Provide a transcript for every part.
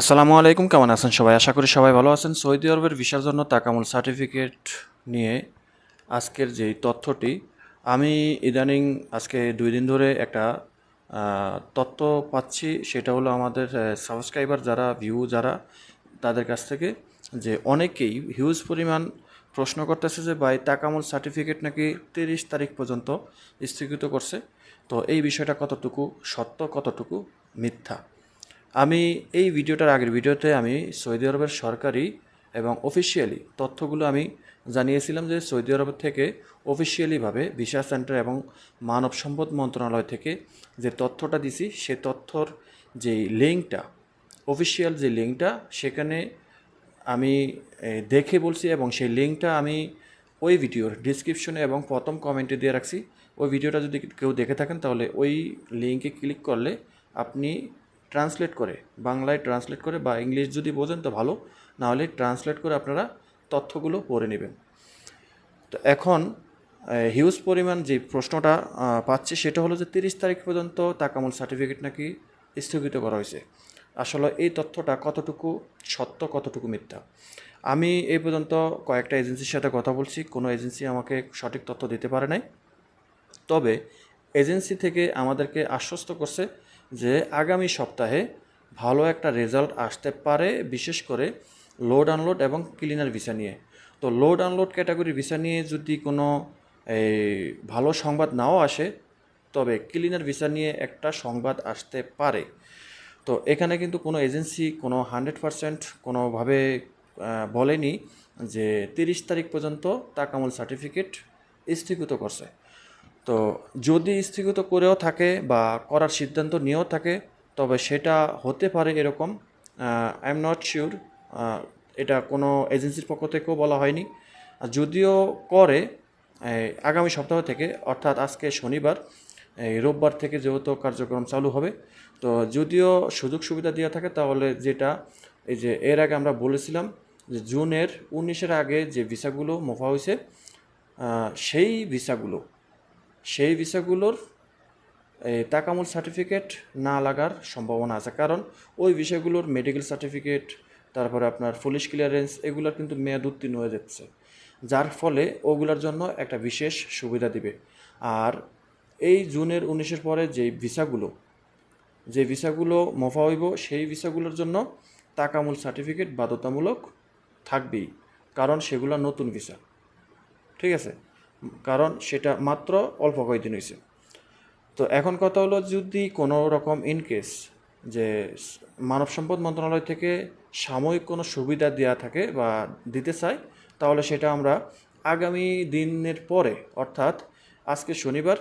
আসসালামু আলাইকুম, কেমন আছেন সবাই? আশা করি সবাই ভালো আছেন। সৌদি আরবের ভিসার জন্য তাকামুল সার্টিফিকেট নিয়ে আজকের যেই তথ্যটি, আমি ইদানিং আজকে দুই দিন ধরে একটা তথ্য পাচ্ছি। সেটা হলো আমাদের সাবস্ক্রাইবার যারা ভিউ যারা, তাদের কাছ থেকে যে অনেকেই হিউজ পরিমাণ প্রশ্ন করতেছে যে, ভাই, তাকামুল সার্টিফিকেট নাকি তিরিশ তারিখ পর্যন্ত স্থগিত করছে? তো এই বিষয়টা কতটুকু সত্য, কতটুকু মিথ্যা? আমি এই ভিডিওটার আগের ভিডিওতে আমি সৌদি আরবের সরকারি এবং অফিসিয়ালি তথ্যগুলো আমি জানিয়েছিলাম যে সৌদি আরব থেকে অফিসিয়ালিভাবে ভিসা সেন্টার এবং মানব সম্পদ মন্ত্রণালয় থেকে যে তথ্যটা দিছি, সে তথ্যর যে লিঙ্কটা অফিসিয়াল যে লিঙ্কটা, সেখানে আমি দেখে বলছি এবং সেই লিঙ্কটা আমি ওই ভিডিওর ডিসক্রিপশনে এবং প্রথম কমেন্টে দিয়ে রাখছি। ওই ভিডিওটা যদি কেউ দেখে থাকেন, তাহলে ওই লিঙ্কে ক্লিক করলে আপনি ট্রান্সলেট করে, বাংলায় ট্রান্সলেট করে বা ইংলিশ যদি বোঝেন তো ভালো, নাহলে ট্রান্সলেট করে আপনারা তথ্যগুলো পড়ে নেবেন। তো এখন হিউজ পরিমাণ যে প্রশ্নটা পাচ্ছি সেটা হলো যে তিরিশ তারিখ পর্যন্ত তাকামুল সার্টিফিকেট নাকি স্থগিত করা হয়েছে। আসলে এই তথ্যটা কতটুকু সত্য, কতটুকু মিথ্যা? আমি এই পর্যন্ত কয়েকটা এজেন্সির সাথে কথা বলছি, কোনো এজেন্সি আমাকে সঠিক তথ্য দিতে পারে নাই। তবে এজেন্সি থেকে আমাদেরকে আশ্বস্ত করছে যে আগামী সপ্তাহে ভালো একটা রেজাল্ট আসতে পারে, বিশেষ করে লোড আনলোড এবং ক্লিনার ভিসা নিয়ে। তো লোড আনলোড ক্যাটাগরি ভিসা নিয়ে যদি কোনো এই ভালো সংবাদ নাও আসে, তবে ক্লিনার ভিসা নিয়ে একটা সংবাদ আসতে পারে। তো এখানে কিন্তু কোনো এজেন্সি কোনো হান্ড্রেড পারসেন্ট কোনোভাবে বলেনি যে তিরিশ তারিখ পর্যন্ত তাকামুল সার্টিফিকেট স্থগিত করছে। তো যদি স্থগিত করেও থাকে বা করার সিদ্ধান্ত নিয়েও থাকে, তবে সেটা হতে পারে এরকম। আই এম নট শিওর এটা কোনো এজেন্সির পক্ষ থেকেও বলা হয়নি। যদিও করে আগামী সপ্তাহ থেকে, অর্থাৎ আজকে শনিবার, এই রোববার থেকে যেহেতু কার্যক্রম চালু হবে, তো যদিও সুযোগ সুবিধা দেওয়া থাকে, তাহলে যেটা, এই যে এর আগে আমরা বলেছিলাম যে জুনের উনিশের আগে যে ভিসাগুলো মোফা হয়েছে সেই ভিসাগুলো সেই ভিসাগুলোর তাকামুল সার্টিফিকেট না লাগার সম্ভাবনা আছে। কারণ ওই বিষয়গুলোর মেডিকেল সার্টিফিকেট তারপরে আপনার পুলিশ ক্লিয়ারেন্স এগুলোর কিন্তু মেয়াদ উত্তীর্ণ হয়ে যাচ্ছে। যার ফলে ওগুলোর জন্য একটা বিশেষ সুবিধা দিবে। আর এই জুনের উনিশের পরে যে ভিসাগুলো যে ভিসাগুলো মফা হইব, সেই ভিসাগুলোর জন্য তাকামুল সার্টিফিকেট বাধ্যতামূলক থাকবেই। কারণ সেগুলো নতুন ভিসা। ঠিক আছে? কারণ সেটা মাত্র অল্প কয়েকদিন হয়েছে। তো এখন কথা হলো যদি কোনো রকম ইন কেস যে মানব সম্পদ মন্ত্রণালয় থেকে সাময়িক কোনো সুবিধা দেওয়া থাকে বা দিতে চায়, তাহলে সেটা আমরা আগামী দিনের পরে, অর্থাৎ আজকে শনিবার,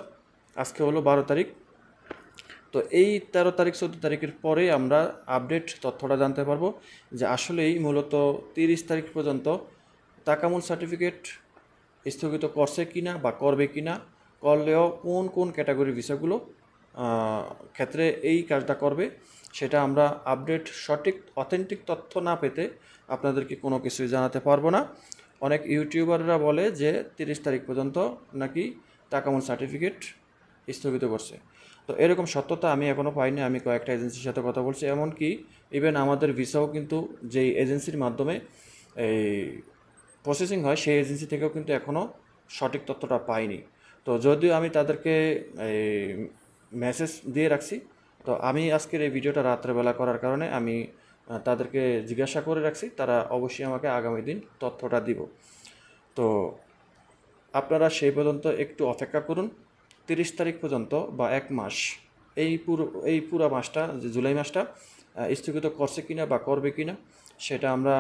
আজকে হলো বারো তারিখ, তো এই তেরো তারিখ, চোদ্দ তারিখের পরে আমরা আপডেট তথ্যটা জানতে পারব যে আসলেই মূলত তিরিশ তারিখ পর্যন্ত তাকামুল সার্টিফিকেট স্থগিত করছে কিনা বা করবে কিনা, করলেও কোন কোন ক্যাটাগরি ভিসাগুলো ক্ষেত্রে এই কাজটা করবে, সেটা আমরা আপডেট, সঠিক, অথেন্টিক তথ্য না পেতে আপনাদেরকে কোনো কিছুই জানাতে পারব না। অনেক ইউটিউবাররা বলে যে তিরিশ তারিখ পর্যন্ত নাকি তাকামুল সার্টিফিকেট স্থগিত করছে। তো এরকম সত্যতা আমি এখনও পাইনি, আমি কয়েকটা এজেন্সির সাথে কথা বলছি। এমনকি ইভেন আমাদের ভিসাও কিন্তু যেই এজেন্সির মাধ্যমে এই প্রসেসিং হয়, সেই এজেন্সি থেকেও কিন্তু এখনও সঠিক তথ্যটা পাইনি। তো যদিও আমি তাদেরকে মেসেজ দিয়ে রাখছি, তো আমি আজকের এই ভিডিওটা রাত্রেবেলা করার কারণে আমি তাদেরকে জিজ্ঞাসা করে রাখছি, তারা অবশ্যই আমাকে আগামী দিন তথ্যটা দিব। তো আপনারা সেই পর্যন্ত একটু অপেক্ষা করুন, তিরিশ তারিখ পর্যন্ত বা এক মাস, এই পুরো এই পুরো মাসটা জুলাই মাসটা স্থগিত করছে কিনা বা করবে কিনা, সেটা আমরা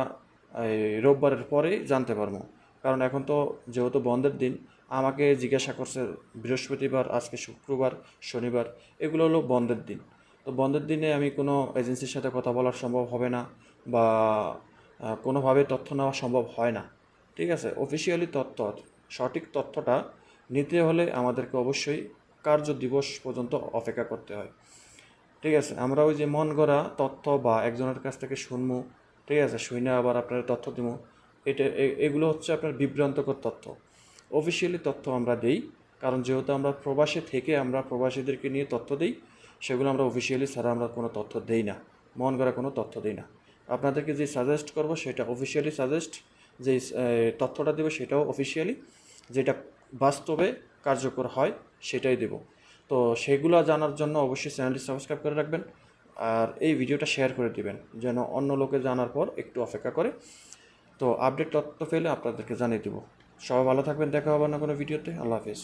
এই রোববারের পরেই জানতে পারব। কারণ এখন তো যেহেতু বন্ধের দিন, আমাকে জিজ্ঞাসা করছে বৃহস্পতিবার, আজকে শুক্রবার, শনিবার, এগুলো হলো বন্ধের দিন। তো বন্ধের দিনে আমি কোনো এজেন্সির সাথে কথা বলা সম্ভব হবে না বা কোনোভাবে তথ্য নেওয়া সম্ভব হয় না। ঠিক আছে? অফিসিয়ালি তথ্য, সঠিক তথ্যটা নিতে হলে আমাদেরকে অবশ্যই কার্য দিবস পর্যন্ত অপেক্ষা করতে হয়। ঠিক আছে? আমরা ওই যে মন গড়া তথ্য বা একজনের কাছ থেকে শুনব ঠিক আছে শুনে আবার আপনার তথ্য দিব। এটা এগুলো হচ্ছে আপনার বিভ্রান্তকর তথ্য। অফিসিয়ালি তথ্য আমরা দেই, কারণ যেহেতু আমরা প্রবাসে থেকে আমরা প্রবাসীদেরকে নিয়ে তথ্য দিই, সেগুলো আমরা অফিসিয়ালি ছাড়া আমরা কোনো তথ্য দেই না, মন করা কোনো তথ্য দেই না। আপনাদেরকে যে সাজেস্ট করব সেটা অফিসিয়ালি সাজেস্ট যে তথ্যটা দেবো সেটাও অফিসিয়ালি যেটা বাস্তবে কার্যকর হয় সেটাই দেব। তো সেগুলো জানার জন্য অবশ্যই চ্যানেলটি সাবস্ক্রাইব করে রাখবেন আর এই ভিডিওটা শেয়ার করে দিবেন, যেন অন্য লোকে জানার পর একটু অপেক্ষা করে। তো আপডেট তথ্য পেলে আপনাদেরকে জানিয়ে দেবো। সবাই ভালো থাকবেন, দেখা হবে না কোনো ভিডিওতে। আল্লাহ হাফিজ।